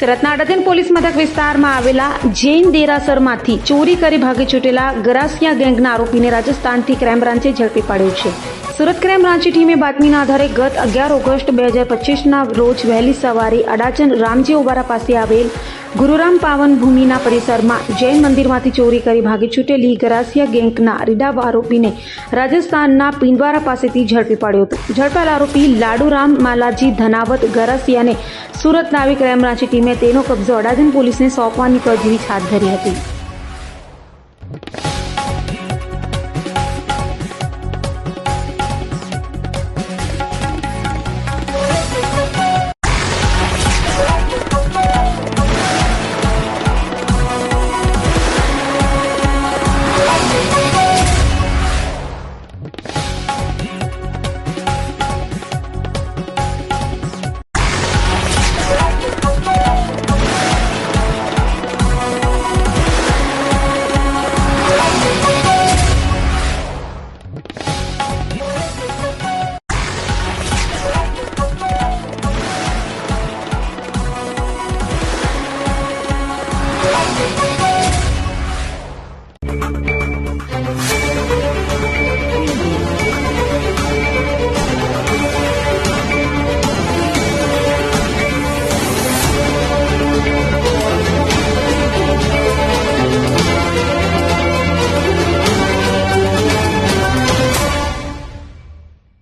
સુરતના અડદન પોલીસ મથક વિસ્તારમાં આવેલા જૈન દેરાસરમાંથી ચોરી કરી ભાગી છૂટેલા ગરાસિયા ગેંગના આરોપીને રાજસ્થાનથી ક્રાઇમ બ્રાન્ચે ઝડપી પાડ્યો છે. સુરત ક્રાઇમ બ્રાન્ચની ટીમે બાતમીના આધારે ગત અગિયાર ઓગસ્ટ બે હજાર પચીસના રોજ વહેલી સવારે અડાચન રામજી ઓબારા પાસે આવેલ ગુરુરામ પાવન ભૂમિના પરિસરમાં જૈન મંદિરમાંથી ચોરી કરી ભાગી છૂટેલી ગરાસિયા ગેંગના રીડા આરોપીને રાજસ્થાનના પિંડવારા પાસેથી ઝડપી પાડ્યો હતો. ઝડપાયેલ આરોપી લાડુરામ માલાજી ધનાવત ગરાસિયાને સુરતના નાવિક ક્રાઇમ બ્રાન્ચની ટીમે તેનો કબજો અડાજણ પોલીસને સોંપવાની તજવીજ હાથ ધરી હતી.